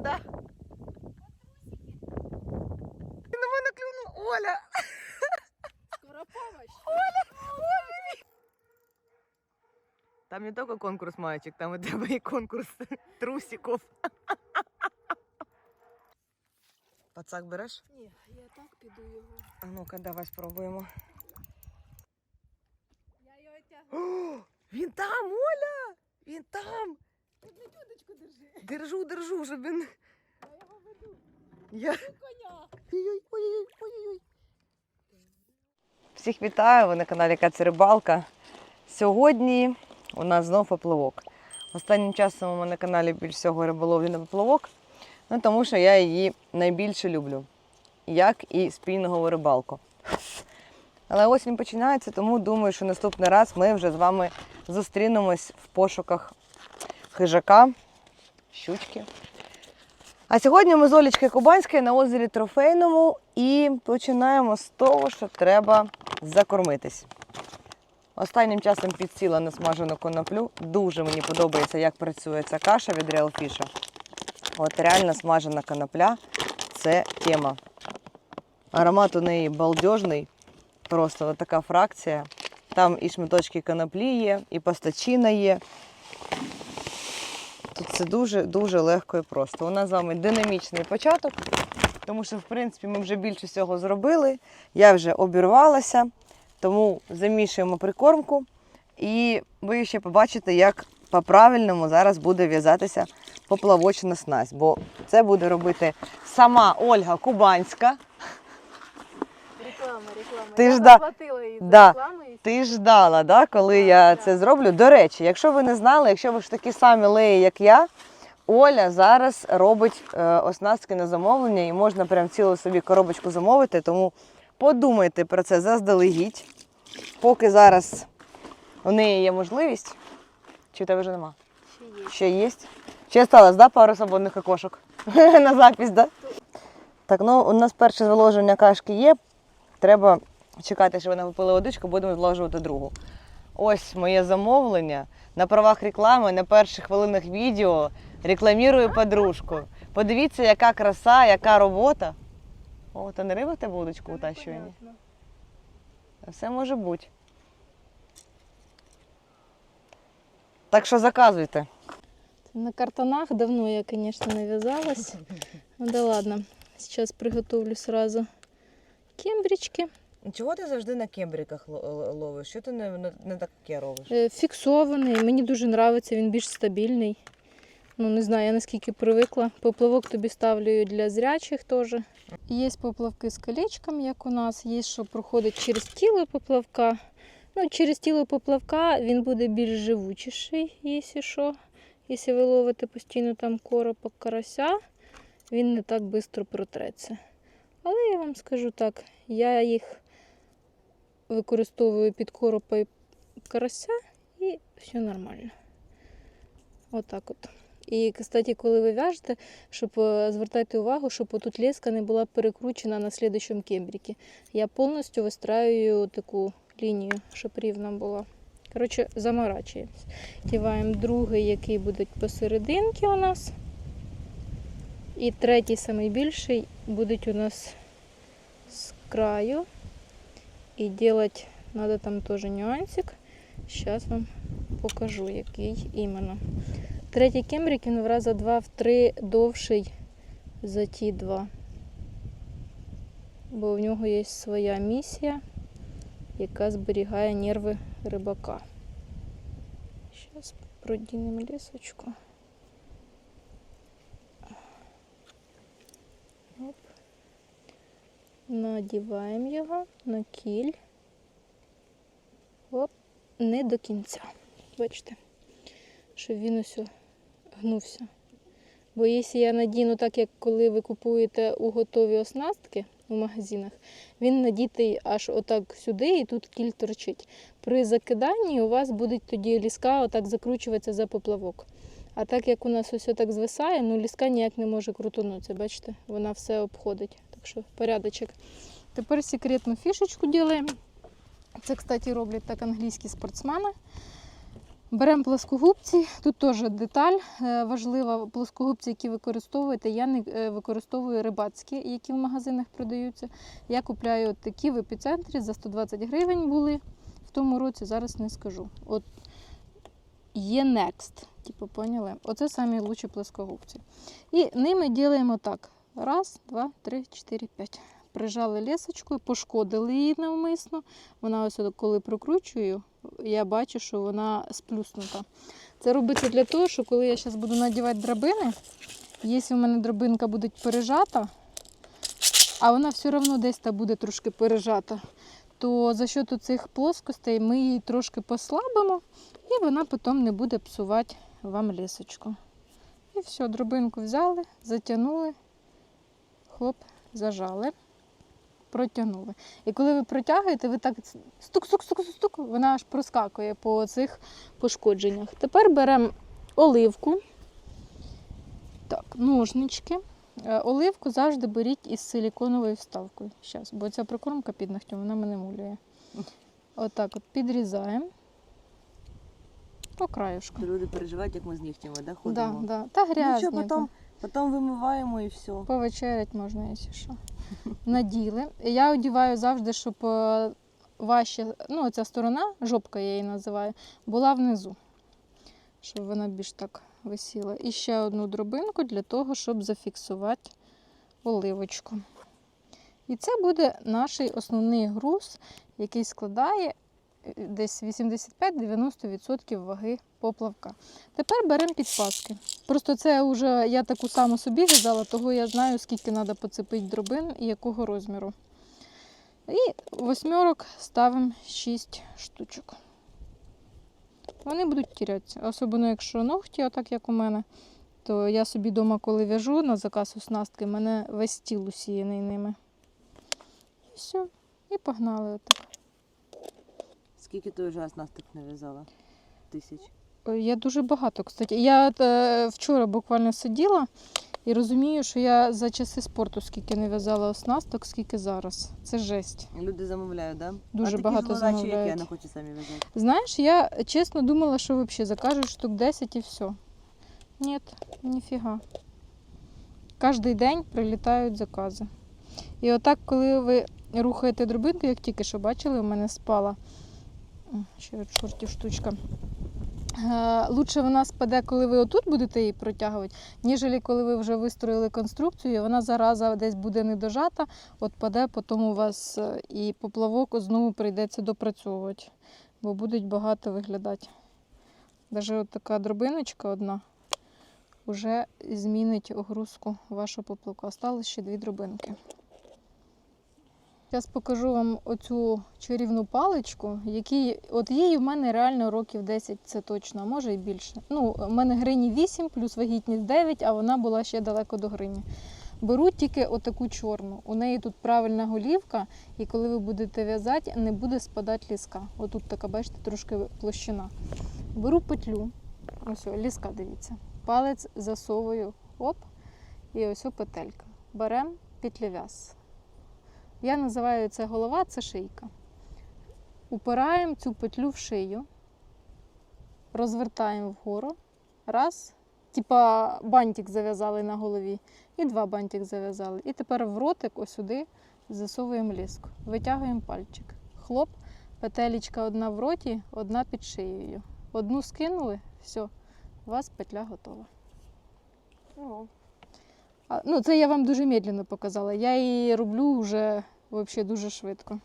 Да. На мене клюнув Оля. Скоропомощь. Там не тільки конкурс маєчок, там у тебе і конкурс трусиків. Пацак береш? Ні, я так піду його. А ну-ка, давай спробуємо. Я його тягну. О, він там, Оля! Він там! Ти дудочку держи. Держу, держу, щоб він. Я його веду. Я... Коня. Ой-ой, ой-ой, ой-ой. Всіх вітаю, ви на каналі Каця Рибалка. Сьогодні у нас знов поплавок. Останнім часом у мене на каналі більш всього риболовлі на поплавок, ну, тому що я її найбільше люблю, як і спільного рибалку. Але осінь починається, тому думаю, що наступний раз ми вже з вами зустрінемось в пошуках хижака, щучки. А сьогодні ми з Олічкою Кубанською на озері Трофейному і починаємо з того, що треба закормитись. Останнім часом підсіла на смажену коноплю. Дуже мені подобається, як працює ця каша від Real Fish. От реально смажена конопля це тема. Аромат у неї балдежний, просто така фракція. Там і шматочки коноплі є, і пастачина є. Тут це дуже-дуже легко і просто. У нас з вами динамічний початок, тому що, в принципі, ми вже більше всього зробили. Я вже обірвалася, тому замішуємо прикормку. І ви ще побачите, як по-правильному зараз буде в'язатися поплавочна снасть. Бо це буде робити сама Ольга Кубанська. Реклама, реклама. Ти я ж да- заплатила їй за да. рекламу. і Ти ждала, да, коли Так, я так. це зроблю. До речі, якщо ви не знали, якщо ви ж такі самі леї, як я, Оля зараз робить е, оснастки на замовлення і можна прям цілу собі коробочку замовити. Тому подумайте про це заздалегідь. Поки зараз у неї є можливість. Чи в тебе вже нема? Ще є. Ще є? Ще осталось, да, пару свободних окошок на запись, да? Так, ну у нас перше зволоження кашки є. Треба чекати, щоб вона випила водичку, будемо зволожувати другу. Ось моє замовлення. На правах реклами на перших хвилинах відео рекламірую подружку. Подивіться, яка краса, яка робота. О, то не риба тебе удочку утащує? Все може бути. Так що заказуйте. На картонах давно я, конечно, не вязалась. Ну да ладно. Сейчас приготовлю сразу кембрички. Чого ти завжди на кембриках ловиш? Що ти не, не таке робиш? Е, Фіксований. Мені дуже подобається, він більш стабільний. Ну, не знаю, я наскільки привикла. Поплавок тобі ставлю для зрячих теж. Є поплавки з колечком, як у нас, є, що проходить через тіло поплавка. Ну, через тіло поплавка він буде більш живучіший, якщо що. Якщо ви ловите постійно там коропа карася, він не так швидко протреться. Вам скажу так, я їх використовую під коропа карася і все нормально. Отак от. І, кстати, коли ви в'яжете, щоб е, звертайте увагу, щоб тут леска не була перекручена на слідчому кембріки. Я повністю вистраюю таку лінію, щоб рівна була. Коротше, заморачуємось. Діваємо другий, який буде посерединки у нас. І третій, найбільший, буде у нас краю. І робити треба там теж нюансик. Зараз вам покажу, який іменно. Третій кембрик він в раза два в три довший за ті два. Бо в нього є своя місія, яка зберігає нерви рибака. Зараз продінемо лісочку. Надіваємо його на кіль. Оп, не до кінця. Бачите, щоб він ось гнувся. Бо якщо я надіну так, як коли ви купуєте у готові оснастки у магазинах, він надітий аж отак сюди і тут кіль торчить. При закиданні у вас буде тоді ліска отак закручуватися за поплавок. А так як у нас ось так звисає, ну ліска ніяк не може крутонутися, бачите, вона все обходить. Так що порядочок. Тепер секретну фішечку робимо. Це, кстати, роблять так англійські спортсмени. Беремо плоскогубці. Тут теж деталь е, важлива. Плоскогубці, які використовуєте, я не е, використовую рибацькі, які в магазинах продаються. Я купляю такі в епіцентрі за 120 гривень були в тому році, зараз не скажу. От є Next, типу, поняли? Оце самі лучші плоскогубці. І ними ділимо так. Раз, два, три, чотири, п'ять. Прижали лісочкою, пошкодили її навмисно. Вона ось коли прокручую, я бачу, що вона сплюснута. Це робиться для того, що коли я зараз буду надівати драбини, якщо в мене драбинка буде пережата, а вона все одно десь та буде трошки пережата, то за счет цих плоскостей ми її трошки послабимо, і вона потім не буде псувати вам лісочку. І все, дробинку взяли, затягнули, хлоп, зажали, протягнули. І коли ви протягуєте, ви так стук-стук-стук-стук, вона аж проскакує по цих пошкодженнях. Тепер беремо оливку, так, ножнички. Е, Оливку завжди беріть із силіконовою вставкою. Щас, бо ця прикормка під ногтем, вона мене мулює. Отак от підрізаємо по краюшку. Люди переживають, як ми з нігтями, да, Да, ходимо. да. Та грязні. Нічого, потім, потім вимиваємо і все. Повечерять можна, якщо що. Наділи. Я одіваю завжди, щоб е, важче, ну, ця сторона, жопка я її називаю, була внизу. Щоб вона більш так висіла. І ще одну дробинку для того, щоб зафіксувати оливочку. І це буде наш основний груз, який складає десь 85-90% ваги поплавка. Тепер беремо підпаски. Просто це вже я таку саму собі в'язала, того я знаю, скільки треба поцепити дробин і якого розміру. І восьмерок ставимо 6 штучок. Вони будуть тірятися. Особливо, якщо ногті, отак як у мене, то я собі вдома, коли в'яжу на заказ оснастки, мене весь стіл усіяний ними. І все. І погнали отак. Скільки ти вже настик нав'язала? Тисяч. Я дуже багато, кстати. Я е, вчора буквально сиділа і розумію, що я за часи спорту скільки не в'язала оснасток, скільки зараз. Це жесть. Люди замовляють, да? Дуже а такі багато ж задачі, як я не хочу самі в'язати. Знаєш, я чесно думала, що взагалі закажуть штук 10 і все. Ні, ніфіга. Кожен день прилітають закази. І отак, коли ви рухаєте дробинку, як тільки що бачили, у мене спала ще чортів штучка. Е, Лучше вона спаде, коли ви отут будете її протягувати, ніж коли ви вже вистроїли конструкцію, вона зараза десь буде недожата, от паде, потім у вас е, і поплавок знову прийдеться допрацьовувати, бо будуть багато виглядати. Навіть от така дробиночка одна вже змінить огрузку вашого поплавка. Осталось ще дві дробинки. Зараз покажу вам оцю чарівну паличку, який, от їй в мене реально років 10, це точно, а може і більше. Ну, в мене грині 8 плюс вагітність 9, а вона була ще далеко до грині. Беру тільки отаку чорну. У неї тут правильна голівка, і коли ви будете в'язати, не буде спадати ліска. Отут така, бачите, трошки площина. Беру петлю. Ось, ліска, дивіться. Палець засовую, оп, і ось о петелька. Беремо петлев'яз. Я називаю це голова, це шийка. Упираємо цю петлю в шию, розвертаємо вгору. Раз. Типа бантик зав'язали на голові. І два бантик зав'язали. І тепер в ротик ось сюди засовуємо ліску. Витягуємо пальчик. Хлоп, петелечка одна в роті, одна під шиєю. Одну скинули, все, у вас петля готова. Ого. Ну, це я вам дуже медленно показала. Я її роблю вже взагалі дуже швидко.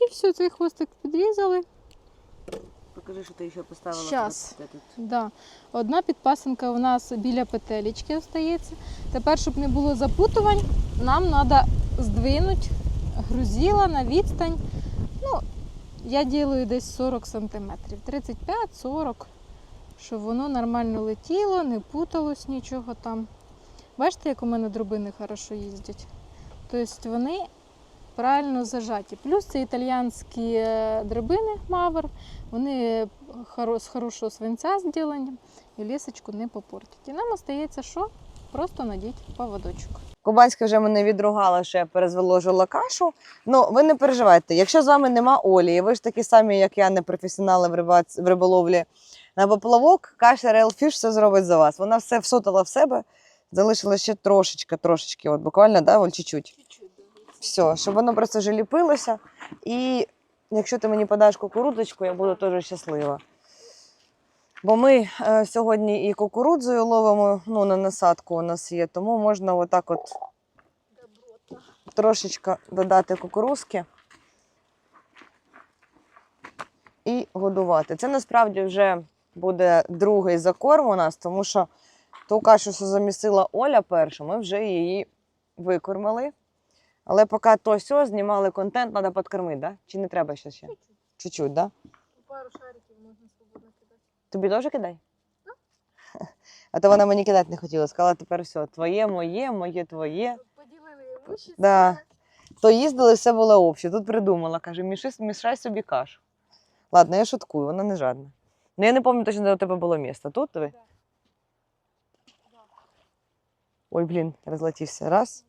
І все, цей хвостик підрізали. Покажи, що ти ще поставила. Щас. Да. Одна підпасинка у нас біля петелечки остається. Тепер, щоб не було запутувань, нам треба здвинути грузила на відстань. Ну, я ділаю десь 40 см, 35-40, щоб воно нормально летіло, не путалось нічого там. Бачите, як у мене дробини хорошо їздять? Тобто вони правильно зажаті. Плюс це італіянські е, драбини Мавер, вони з хорошого свинця зроблені і лісочку не попортять. І нам остається що? Просто надіть поводочок. Кубанська вже мене відругала, що я перезволожила кашу. Ну, ви не переживайте, якщо з вами нема Олі, і ви ж такі самі, як я, не професіонали в, рибац... в риболовлі на поплавок, каша Real Fish все зробить за вас. Вона все всотала в себе, залишила ще трошечки, трошечки, от буквально, да, чуть-чуть. Все, щоб воно просто вже ліпилося. І якщо ти мені подаш кукурудзочку, я буду теж щаслива. Бо ми е, сьогодні і кукурудзою ловимо, ну, на насадку у нас є, тому можна отак от трошечки додати кукурузки і годувати. Це насправді вже буде другий закорм у нас, тому що ту кашу, що замісила Оля першу, ми вже її викормили. Але поки то сьо знімали контент, треба підкормити, да? Чи не треба ще ще? Чуть-чуть, да? Пару шариків можна свободно кидати. Тобі теж кидай? А то вона мені кидати не хотіла. Сказала, тепер все, твоє, моє, моє, твоє. Поділили имущество. Да. То їздили, все було обще. Тут придумала, каже, мішай, мішай собі кашу. Ладно, я шуткую, вона не жадна. Ну я не пам'ятаю точно, де у тебе було місце. Тут тобі? Ой, блін, розлетівся. Раз,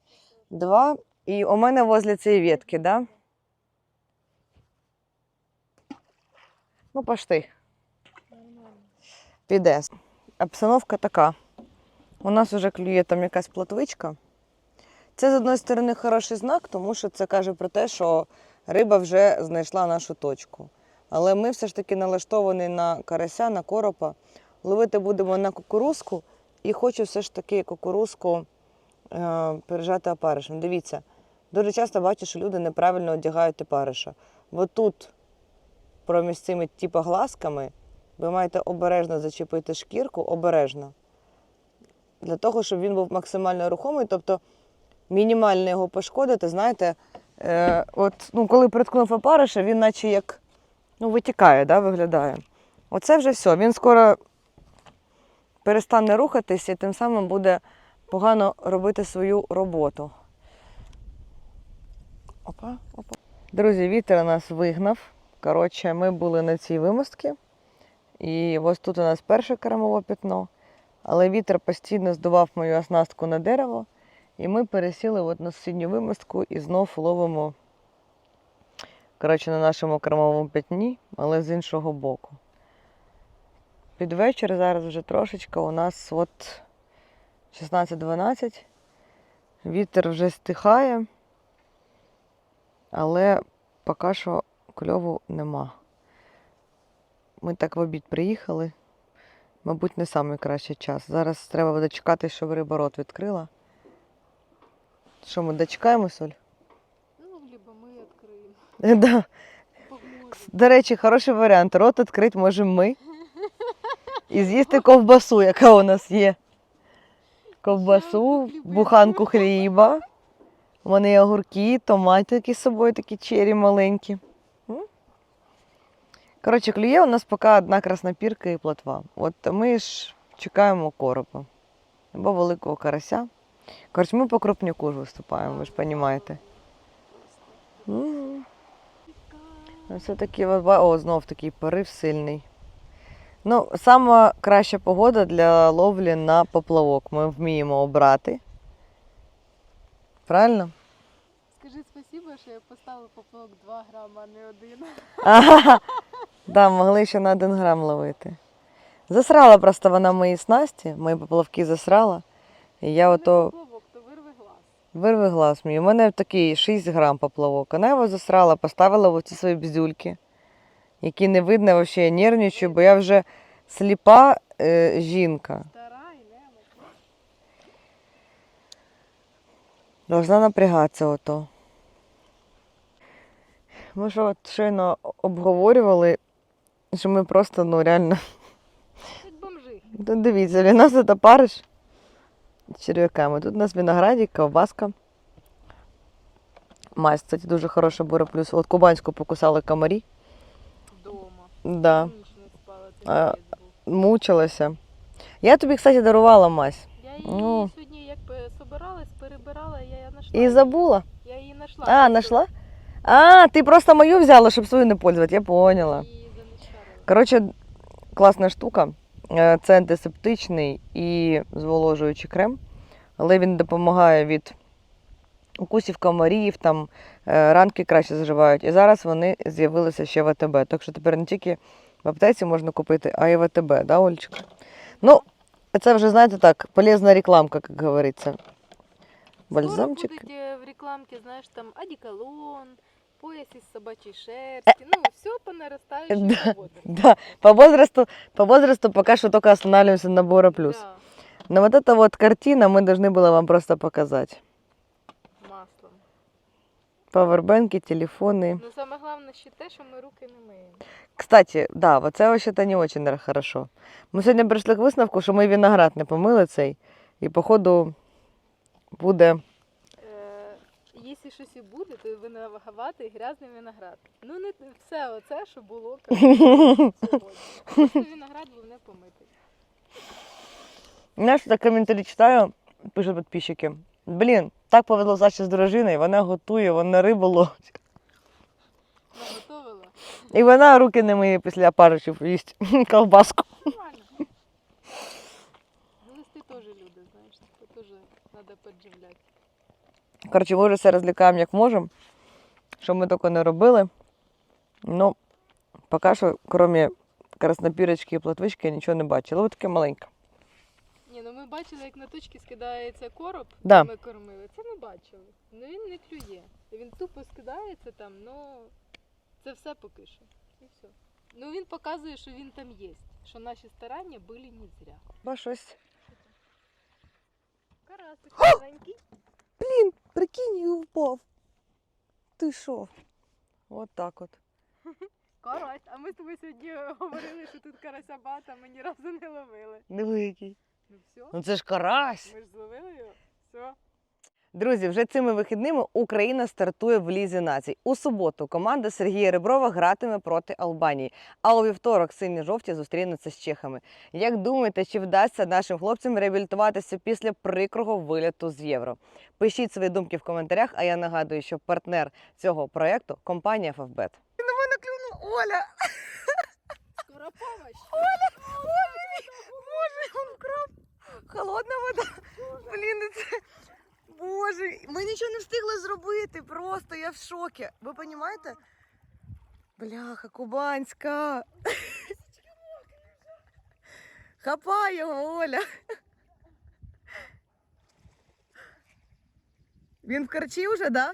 два. І у мене возле цієї ветки, да? Ну, пошти. Піде. Обстановка така. У нас вже клює там якась плотвичка. Це, з одної сторони, хороший знак, тому що це каже про те, що риба вже знайшла нашу точку. Але ми все ж таки налаштовані на карася, на коропа. Ловити будемо на кукурузку і хочу все ж таки кукурузку е, пережати опаришем. Дивіться, дуже часто бачу, що люди неправильно одягають опариша. Бо тут проміж цими типу, глазками ви маєте обережно зачепити шкірку, обережно. Для того, щоб він був максимально рухомий, тобто мінімально його пошкодити, знаєте, е, от, ну, коли приткнув опариша, він наче як ну, витікає, да, виглядає. Оце вже все. Він скоро перестане рухатись і тим самим буде погано робити свою роботу. Опа, опа. Друзі, вітер нас вигнав. Коротше, ми були на цій вимостці. І ось тут у нас перше керамове пятно. Але вітер постійно здував мою оснастку на дерево. І ми пересіли от на сусідню вимостку і знов ловимо коротше, на нашому кермовому пятні, але з іншого боку. Під вечір зараз вже трошечки у нас от 16-12. Вітер вже стихає, але поки що кльову нема. Ми так в обід приїхали. Мабуть, не найкращий час. Зараз треба буде чекати, щоб риба рот відкрила. Що ми дочекаємо, Соль? Ну, либо ми відкриємо. Да. До речі, хороший варіант. Рот відкрити можемо ми. І з'їсти ковбасу, яка у нас є. Ковбасу, буханку хліба. У мене є огурки, томатики з собою, такі чері маленькі. Коротше, клює у нас поки одна краснопірка і плотва. От ми ж чекаємо коропа або великого карася. Коротше, ми по крупняку ж виступаємо, ви ж розумієте. М. Все таки, о, знов такий порив сильний. Ну, сама краща погода для ловлі на поплавок. Ми вміємо обрати. Правильно? Що я поставила поплавок 2 грама, а не один. Ага. Да, могли ще на один грам ловити. Засрала просто вона мої снасті, мої поплавки засрала. І я ото Поплавок, то вирви глаз. вирви глаз мій. У мене такий 6 грам поплавок. Вона його засрала, поставила в оці свої бздюльки, які не видно взагалі, я нервничаю, бо я вже сліпа е, жінка. Стара і немощна. Должна напрягатися ото. Ми ж от щойно обговорювали, що ми просто, ну реально, Як бомжи. Тут дивіться, для нас це париш з черв'яками. Тут у нас виноградик, ковбаска. Мазь, кстати, дуже хороша бура плюс. От кубанську покусали комарі. Дома. Да, А, мучилася. Я тобі, кстати, дарувала мазь. Я її Ну. сьогодні як би собиралась, перебирала, я її знайшла. І забула. Я її знайшла. А, знайшла? А, ти просто мою взяла, щоб свою не пользувати, я поняла. Коротше, класна штука. Е, Це антисептичний і зволожуючий крем, але він допомагає від укусів комарів, там е, ранки краще заживають. І зараз вони з'явилися ще в АТБ. Так що тепер не тільки в аптеці можна купити, а й в АТБ, да, Олечка? Ну, це вже, знаєте, так, полезна рекламка, як говориться. Бальзамчик. Скоро будуть е, в рекламці, знаєш, там одеколон, пояс із собачої шерсті. Ну, все по наростаючій Да, виводимо. Да, по возрасту, по возрасту пока что только останавливаемся на Бора Плюс. Да, Но вот эта вот картина мы должны было вам просто показать. маслом. Пауэрбэнки, телефоны. Ну, саме головне ще те, що ми руки не миємо. Кстати, да, вот це вообще-то не очень наверно, хорошо. Ми сьогодні прийшли к висновку, що ми виноград не помили цей, і походу буде. Якщо щось і буде, то виногравати грязний виноград. Ну, не все оце, що було сьогодні. Просто виноград був не помитий. Знаєш, так коментарі читаю, пишуть підписчики. Блін, так повезло Саші з дружиною, вона готує, вона рибу ловить. Наготовила. І вона руки не миє після парочів їсть ковбаску. Нормально. Глисти теж люди, знаєш, це теж треба підживляти. Коротше, ми вже все розлікаємо як можемо. Що ми тільки не робили. Ну, поки що, крім краснопірочки і платвички, я нічого не бачила. Ось таке маленьке. Ні, ну ми бачили, як на точці скидається короб, Да. де ми кормили. Це ми бачили. Ну він не клює. Він тупо скидається там, ну це все поки що. І все. Ну він показує, що він там є, що наші старання були не зря. Ба щось. Карасик маленький. Блін, прикинь, і впав. Ти що? От так от. Карась. А ми з тобою сьогодні говорили, що тут карася бата, ми ні разу не ловили. Який. Ну все, Ну це ж карась. ми ж зловили його. Все. Друзі, вже цими вихідними Україна стартує в Лізі націй. У суботу команда Сергія Реброва гратиме проти Албанії. А у вівторок сині жовті зустрінуться з чехами. Як думаєте, чи вдасться нашим хлопцям реабілітуватися після прикрого виліту з євро? Пишіть свої думки в коментарях. А я нагадую, що партнер цього проєкту компанія Фавбет. На мене клюнула Оля. Скоропович. Боже, он вкрав. Холодна вода. Блін, це. Боже, ми нічого не встигли зробити. Просто я в шокі. Ви розумієте? Бляха, кубанська. Хапай його, Оля. Він в карчі вже, да?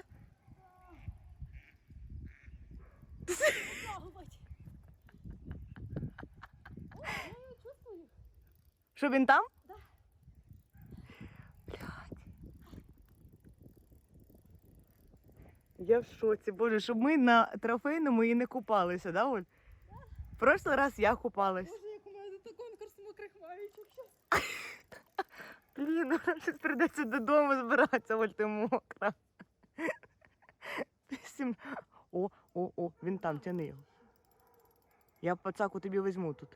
Що він там? Я в шоці, боже, щоб ми на трофейному і не купалися, да, Оль? В прошлий раз я купалась. Боже, як у мене тут конкурс мокрих маєчок. Блін, ну нам щось прийдеться додому збиратися, Оль, ти мокра. Сім- О, о, о, він там, тяни його. Я пацаку тобі візьму тут.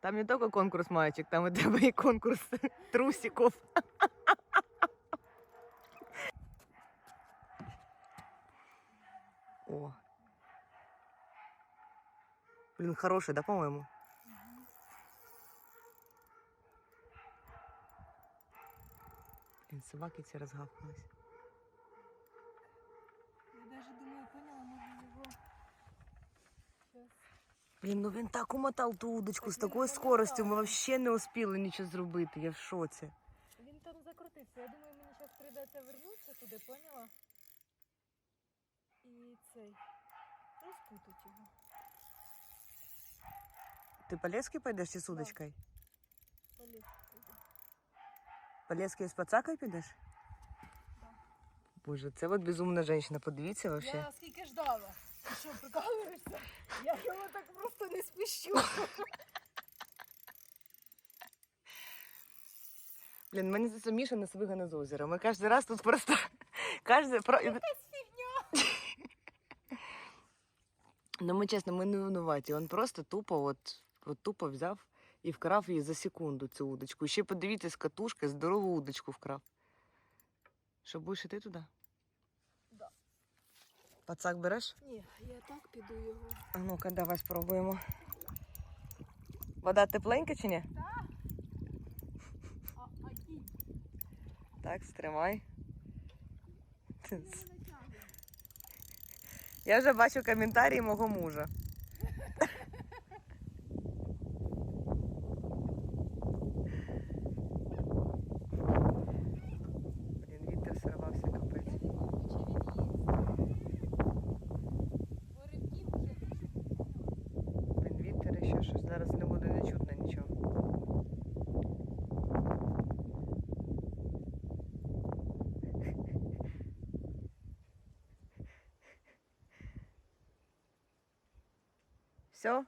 Там не тільки конкурс маєчок, там у тебе і конкурс трусиків. О. Блин, хороший, да, по-моему? Блин, собаки ці розгавкались. Я даже думаю, поняла, може його. Блін, ну він так умотав ту удочку з такою скоростю, ми взагалі не успіли нічого зробити, я в шоці. Він там закрутився. Я думаю, мені зараз прийдеться вернутися туди, поняла? І цей. Розпутать його. Ти Полєцький пойдеш чи з удочкою? Поліз туди. Полєцький з пацакою підеш? Боже, це от безумна жінка, подивіться вообще. Я скільки ждала. Ти що, прикалуєшся? Я його так просто не спущу. Блін, мені здається, Міша нас вигане з озера. Ми кожен раз тут просто. Кожен... Про... Ну, ми чесно, ми не винуваті. Він просто тупо, от, от тупо взяв і вкрав її за секунду цю удочку. І ще подивіться з катушки, здорову удочку вкрав. Що, будеш іти туди? Да. Пацак береш? Ні, я так піду його. А ну-ка, давай спробуємо. Вода тепленька чи ні? А, а кінь? Так, стримай. Я вже бачу коментарі мого мужа. Зараз не буде Все?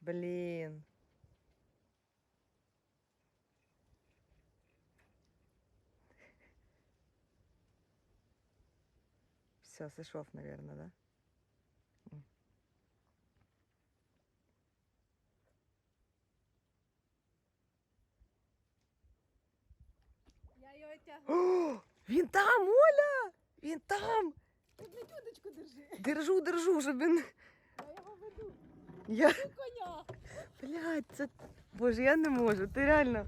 Блін. Все, сошов, наверное, да? Я його тягну. О, він там, Оля! Він там! Ти держи. Держу, держу, щоб він. Я його веду. Я. Коня. Блядь, це. Боже, я не можу. Ти реально.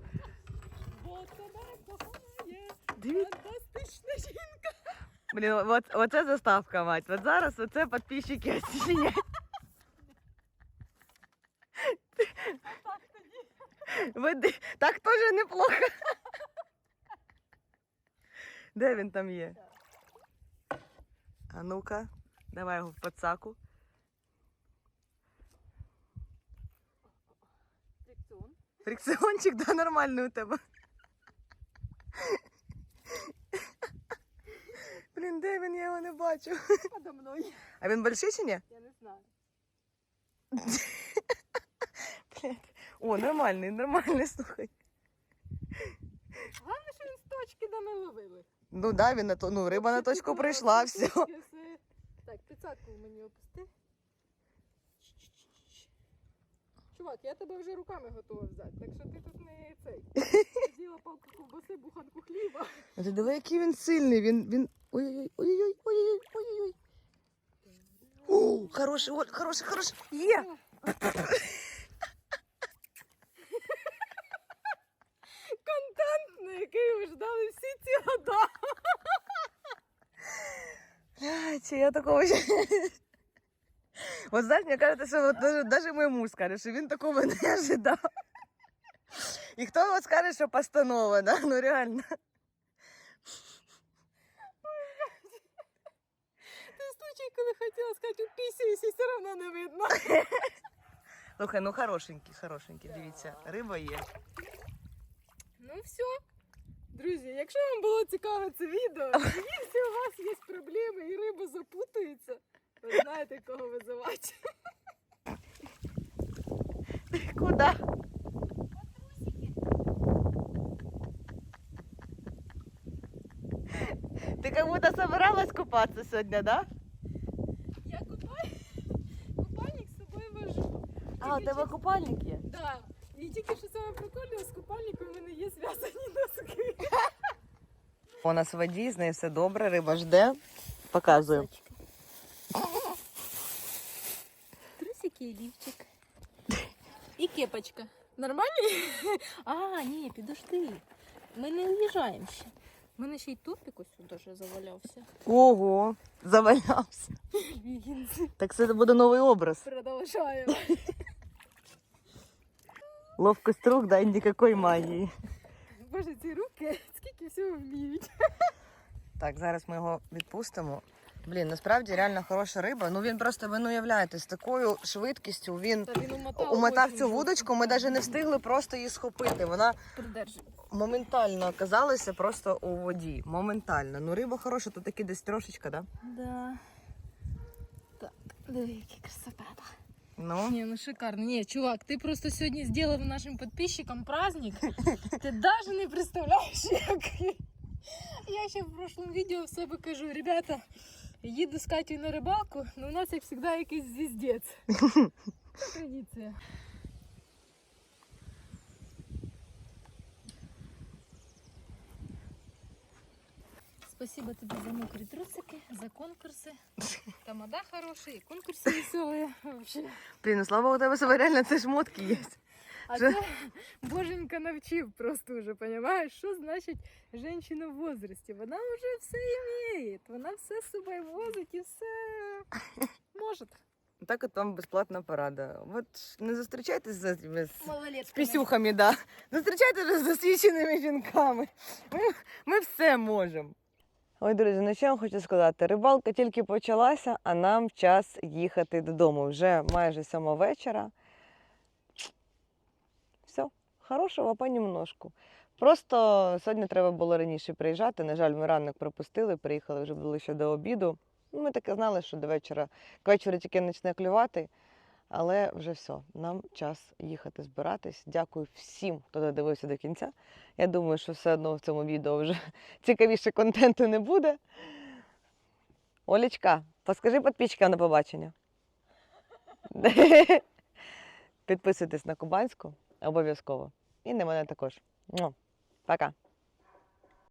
Бо тебе кохає. Дивіться. Фантастична жінка. Блін, от, оце заставка, мать. От зараз оце підписчики осінять. Веди. Так теж неплохо. Де він там є? А ну-ка, давай його в подсаку. Фрикціон. Фрикціончик, да, нормальний у тебе. Блін, де він, я його не бачу. Подо мною. А він больший чи ні? Я не знаю. Блядь. О, нормальний, нормальний, слухай. Головне, що він з точки, де ми ловили. Ну да, він на то, ну, риба на точку прийшла, все. Так, пиццатку мені опусти. Чувак, я тебе вже руками готова взяти, так що ти тут не цей. З'їла палку ковбаси, буханку хліба. А ти диви, який він сильний, він, він... Ой-ой-ой, ой-ой-ой, ой-ой-ой, хороший, Оль, хороший, хороший. Є! який ви ждали всі ці года. Блядь, я такого ще... Вот знаешь, мне кажется, что вот даже, даже мой муж скажет, что він такого не ожидав. І хто от скаже, що постанова, да? Ну реально. Ти случай, коли хотіла сказати, упісююсь, і все одно не видно. Слухай, ну хорошенький, хорошенький, дивіться, риба є. Ну все. Друзі, якщо вам було цікаве це відео, і якщо у вас є проблеми і риба запутується, ви знаєте, кого визивати. Куда? Ты как будто собиралась купаться сегодня, да? Я купаю, купальник з собою вожу. А, у тебе купальник є? Да. Тільки що саме прикольно, з купальником в мене є зв'язані носки. У нас в воді, з нею все добре, риба жде. Показую. Трусики і лівчик. І кепочка. Нормальні? А, ні, підожди. Ми не уїжджаємо ще. У мене ще й топік ось тут даже завалявся. Ого, завалявся. Так це буде новий образ. Продовжаємо. Ловкость рук, да, ніякої магії. Боже, ці руки скільки всього вміють. Так, зараз ми його відпустимо. Блін, насправді реально хороша риба. Ну він просто ви не уявляєте, з такою швидкістю він Та він умотав, умотав цю вудочку. Ми навіть не встигли просто її схопити. Вона моментально оказалася просто у воді. Моментально. Ну риба хороша, тут таки десь трошечка, да? Да. Так, диви, який красота. Ну. Не, ну шикарно. Не, чувак, ти просто сьогодні зробив нашим підписчикам праздник. Ти навіть не представляєш, який. Я ще в прошлому відео в себе кажу, ребята, їду з Катю на рибалку, але у нас, як завжди, якийсь звіздець. Це Традиція. Спасибо тобі за мокрі трусики, за конкурси. Тамада хороший, і конкурси веселі. Блін, ну слава Богу, у тебе себе реально це шмотки є. А Що? це боженька навчив просто вже, розумієш, що значить жінка в возрасті. Вона вже все імеє, вона все з собою возить і все може. Так от вам безплатна порада. От не зустрічайтеся з, з, з пісюхами, да. Зустрічайтеся з досвідченими жінками. Ми, ми все можемо. Ой, друзі, ну що я вам хочу сказати? Рибалка тільки почалася, а нам час їхати додому. Вже майже сьома вечора. Все, хорошого понемножку. Просто сьогодні треба було раніше приїжджати. На жаль, ми ранок пропустили, приїхали вже ще до обіду. Ми таки знали, що до вечора, к вечору тільки почне клювати. Але вже все, нам час їхати збиратись. Дякую всім, хто додивився до кінця. Я думаю, що все одно в цьому відео вже цікавіше контенту не буде. Олечка, поскажи підписчикам на побачення. Підписуйтесь на Кубанську обов'язково. І на мене також. Му. Пока.